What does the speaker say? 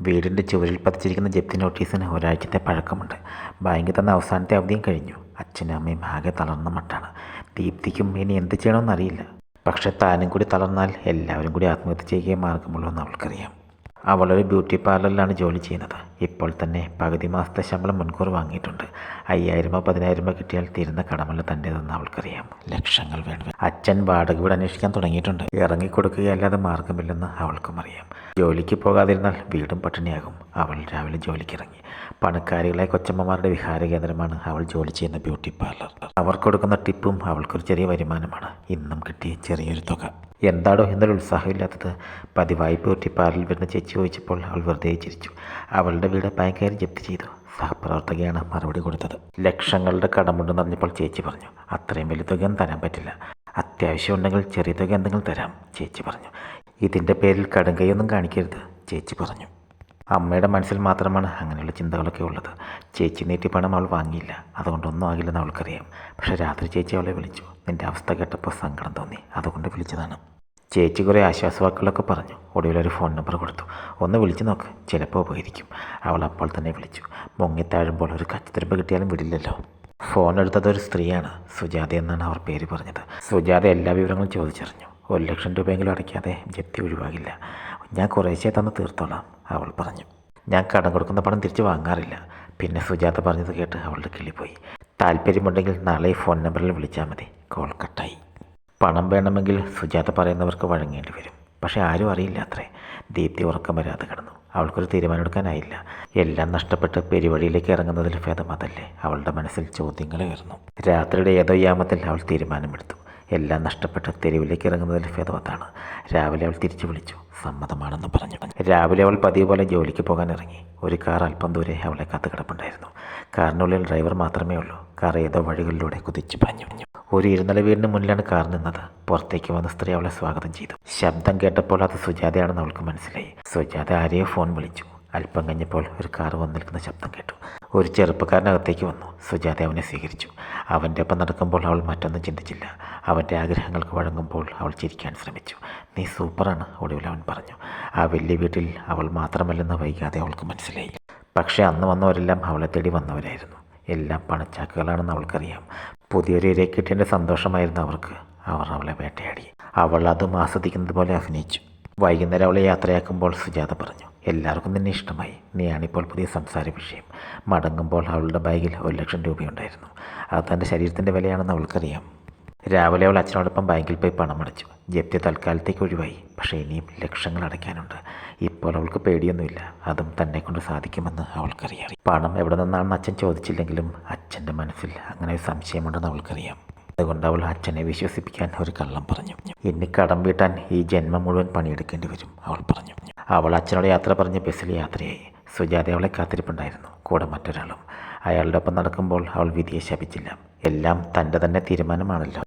വീടിന്റെ ചുവരിൽ പതിച്ചിരിക്കുന്ന ജപ്തി നോട്ടീസിന് ഒരാഴ്ചത്തെ പഴക്കമുണ്ട്. ബാങ്ക് തന്ന അവസാനത്തെ അവധിയും കഴിഞ്ഞു. അച്ഛനും അമ്മയും ആകെ തളർന്ന മട്ടാണ്. ദീപ്തിക്കും ഇനി എന്ത് ചെയ്യണമെന്നറിയില്ല. പക്ഷേ താനും കൂടി തളർന്നാൽ എല്ലാവരും കൂടി ആത്മഹത്യ ചെയ്യുകയും മാർഗമുള്ളൂ എന്ന് അവൾക്കറിയാം. അവളൊരു ബ്യൂട്ടി പാർലറിലാണ് ജോലി ചെയ്യുന്നത്. ഇപ്പോൾ തന്നെ പകുതി മാസത്തെ ശമ്പളം മുൻകൂർ വാങ്ങിയിട്ടുണ്ട്. അയ്യായിരമോ പതിനായിരമോ കിട്ടിയാൽ തീരുന്ന കടമല്ല തന്റേതെന്ന് അവൾക്കറിയാം. ലക്ഷങ്ങൾ വേണം. അച്ഛൻ വാടക വീട് അന്വേഷിക്കാൻ തുടങ്ങിയിട്ടുണ്ട്. ഇറങ്ങിക്കൊടുക്കുകയല്ലാതെ മാർഗമില്ലെന്ന് അവൾക്കും അറിയാം. ജോലിക്ക് പോകാതിരുന്നാൽ വീടും പട്ടിണിയാകും. അവൾ രാവിലെ ജോലിക്കിറങ്ങി. പണക്കാരികളെ കൊച്ചമ്മമാരുടെ വിഹാര കേന്ദ്രമാണ് അവൾ ജോലി ചെയ്യുന്ന ബ്യൂട്ടി പാർലർ. അവർ കൊടുക്കുന്ന ടിപ്പും അവൾക്കൊരു ചെറിയ വരുമാനമാണ്. ഇന്നും കിട്ടിയ ചെറിയൊരു തുക. എന്താടോ എന്നൊരു ഉത്സാഹമില്ലാത്തത്? പതിവായി ബ്യൂട്ടി പാർലറിൽ വരുന്ന ചേച്ചി ചോദിച്ചപ്പോൾ അവൾ വെറുതെ ചിരിച്ചു. അവളുടെ വീട് ബാങ്കുകാർ ജപ്തി ചെയ്തു. സഹപ്രവർത്തകയാണ് മറുപടി കൊടുത്തത്. ലക്ഷങ്ങളുടെ കടമുണ്ടെന്ന് അറിഞ്ഞപ്പോൾ ചേച്ചി പറഞ്ഞു അത്രയും വലിയ തുകയൊന്നും തരാൻ പറ്റില്ല. അത്യാവശ്യം ഉണ്ടെങ്കിൽ ചെറിയ തുക എന്തെങ്കിലും തരാം ചേച്ചി പറഞ്ഞു. ഇതിന്റെ പേരിൽ കടുങ്കയൊന്നും കാണിക്കരുത് ചേച്ചി പറഞ്ഞു. അമ്മയുടെ മനസ്സിൽ മാത്രമാണ് അങ്ങനെയുള്ള ചിന്തകളൊക്കെ ഉള്ളത്. ചേച്ചി നീട്ടി പണം അവൾ വാങ്ങിയില്ല. അതുകൊണ്ടൊന്നും ആകില്ലെന്ന് അവൾക്കറിയാം. പക്ഷേ രാത്രി ചേച്ചി അവളെ വിളിച്ചു. നിന്റെ അവസ്ഥ കേട്ടപ്പോൾ സങ്കടം തോന്നി. അതുകൊണ്ട് വിളിച്ചതാണ്. ചേച്ചി കുറേ ആശ്വാസവാക്കുകളൊക്കെ പറഞ്ഞു. ഒടുവിലൊരു ഫോൺ നമ്പർ കൊടുത്തു. ഒന്ന് വിളിച്ചു നോക്ക്. ചിലപ്പോൾ ഉപകരിക്കും അവൾ അപ്പോൾ തന്നെ വിളിച്ചു. മുങ്ങിത്താഴുമ്പോൾ ഒരു കച്ചത്തിരിപ്പ് കിട്ടിയാലും വിടില്ലല്ലോ. ഫോൺ എടുത്തത് ഒരു സ്ത്രീയാണ്. സുജാത എന്നാണ് അവർ പേര് പറഞ്ഞത്. സുജാത എല്ലാ വിവരങ്ങളും ചോദിച്ചറിഞ്ഞു. ഒരു ലക്ഷം രൂപയെങ്കിലും അടയ്ക്കാതെ ജപ്തി ഒഴിവാകില്ല. ഞാൻ കുറേശ്ശേ തന്ന് തീർത്തോളാം അവൾ പറഞ്ഞു. ഞാൻ കടം കൊടുക്കുന്ന പണം തിരിച്ച് വാങ്ങാറില്ല. പിന്നെ സുജാത പറഞ്ഞത് കേട്ട് അവളുടെ കിളി പോയി. താല്പര്യമുണ്ടെങ്കിൽ നാളെ ഫോൺ നമ്പറിൽ വിളിച്ചാൽ മതി. കോൾ കട്ടായി. പണം വേണമെങ്കിൽ സുജാത പറയുന്നവർക്ക് വഴങ്ങേണ്ടി വരും. പക്ഷേ ആരും അറിയില്ല അത്രേ. ദീപ്തി ഉറക്കം വരാതെ കിടന്നു. അവൾക്കൊരു തീരുമാനമെടുക്കാനായില്ല. എല്ലാം നഷ്ടപ്പെട്ട് പെരുവഴിയിലേക്ക് ഇറങ്ങുന്നതിൽ ഭേദം അതല്ലേ? അവളുടെ മനസ്സിൽ ചോദ്യങ്ങൾ ഉയർന്നു. രാത്രിയുടെ ഏതോ യാമത്തിൽ അവൾ തീരുമാനമെടുത്തു. എല്ലാം നഷ്ടപ്പെട്ട് തെരുവിലേക്ക് ഇറങ്ങുന്നതിൽ ഭേദം അതാണ്. രാവിലെ അവൾ തിരിച്ചു വിളിച്ചു. സമ്മതമാണെന്ന് പറഞ്ഞു രാവിലെ അവൾ പതിവ് പോലെ ജോലിക്ക് പോകാൻ ഇറങ്ങി. ഒരു കാർ അല്പം ദൂരെ അവളെ കാത്തു കിടപ്പുണ്ടായിരുന്നു കാറിനുള്ളിൽ ഡ്രൈവർ മാത്രമേ ഉള്ളൂ. കാർ ഏതോ വഴികളിലൂടെ കുതിച്ചു പറഞ്ഞു ഒരു ഇരുനില വീടിന് മുന്നിലാണ് കാർ നിന്നത്. പുറത്തേക്ക് വന്ന സ്ത്രീ അവളെ സ്വാഗതം ചെയ്തു. ശബ്ദം കേട്ടപ്പോൾ അത് സുജാതയാണെന്ന് അവൾക്ക് മനസ്സിലായി. സുജാത ആരെയോ ഫോൺ വിളിച്ചു. അല്പം കഴിഞ്ഞപ്പോൾ ഒരു കാർ വന്നു നിൽക്കുന്ന ശബ്ദം കേട്ടു. ഒരു ചെറുപ്പക്കാരനകത്തേക്ക് വന്നു. സുജാത അവനെ സ്വീകരിച്ചു. അവന്റെ ഒപ്പം നടക്കുമ്പോൾ അവൾ മറ്റൊന്നും ചിന്തിച്ചില്ല. അവന്റെ ആഗ്രഹങ്ങൾക്ക് വഴങ്ങുമ്പോൾ അവൾ ചിരിക്കാൻ ശ്രമിച്ചു. നീ സൂപ്പറാണ് ഒടുവിൽ അവൻ പറഞ്ഞു. ആ വലിയ വീട്ടിൽ അവൾ മാത്രമല്ലെന്ന് വൈകാതെ അവൾക്ക് മനസ്സിലായി. പക്ഷേ അന്ന് വന്നവരെല്ലാം അവളെ തേടി വന്നവരായിരുന്നു. എല്ലാം പണച്ചാക്കുകളാണെന്ന് അവൾക്കറിയാം. പുതിയൊരു ഇരയെ കിട്ടിയതിന്റെ സന്തോഷമായിരുന്നു അവർക്ക്. അവർ അവളെ വേട്ടയാടി. അവൾ അതും ആസ്വദിക്കുന്നത് പോലെ അഭിനയിച്ചു. വൈകുന്നേരം അവളെ യാത്രയാക്കുമ്പോൾ സുജാത പറഞ്ഞു. എല്ലാവർക്കും തന്നെ ഇഷ്ടമായി. നീയാണിപ്പോൾ പുതിയ സംസാര വിഷയം. മടങ്ങുമ്പോൾ അവളുടെ ബാഗിൽ ഒരു ലക്ഷം രൂപയുണ്ടായിരുന്നു. അത് തന്റെ ശരീരത്തിന്റെ വിലയാണെന്ന് അവൾക്കറിയാം. രാവിലെ അവൾ അച്ഛനോടൊപ്പം ബാങ്കിൽ പോയി പണം അടച്ചു. ജപ്തി തൽക്കാലത്തേക്ക് ഒഴിവായി. പക്ഷേ ഇനിയും ലക്ഷങ്ങൾ അടയ്ക്കാനുണ്ട്. ഇപ്പോൾ അവൾക്ക് പേടിയൊന്നുമില്ല. അതും തന്നെ കൊണ്ട് സാധിക്കുമെന്ന് അവൾക്കറിയാം. പണം എവിടെ നിന്നാണെന്ന് അച്ഛൻ ചോദിച്ചില്ലെങ്കിലും അച്ഛന്റെ മനസ്സിൽ അങ്ങനെ ഒരു സംശയമുണ്ടെന്ന് അവൾക്കറിയാം. അതുകൊണ്ട് അവൾ അച്ഛനെ വിശ്വസിപ്പിക്കാൻ ഒരു കള്ളം പറഞ്ഞു. ഇനി കടം വീട്ടാൻ ഈ ജന്മം മുഴുവൻ പണിയെടുക്കേണ്ടി വരും അവൾ പറഞ്ഞു. അവൾ അച്ഛനോട് യാത്ര പറഞ്ഞ് ബസ്സിൽ യാത്രയായി. സുജാത അവളെ കാത്തിരിപ്പുണ്ടായിരുന്നു. കൂടെ മറ്റൊരാളും. അയാളുടെ ഒപ്പം നടക്കുമ്പോൾ അവൾ വിധിയെ ശപിച്ചില്ല. എല്ലാം തന്റെ തന്നെ തീരുമാനമാണല്ലോ.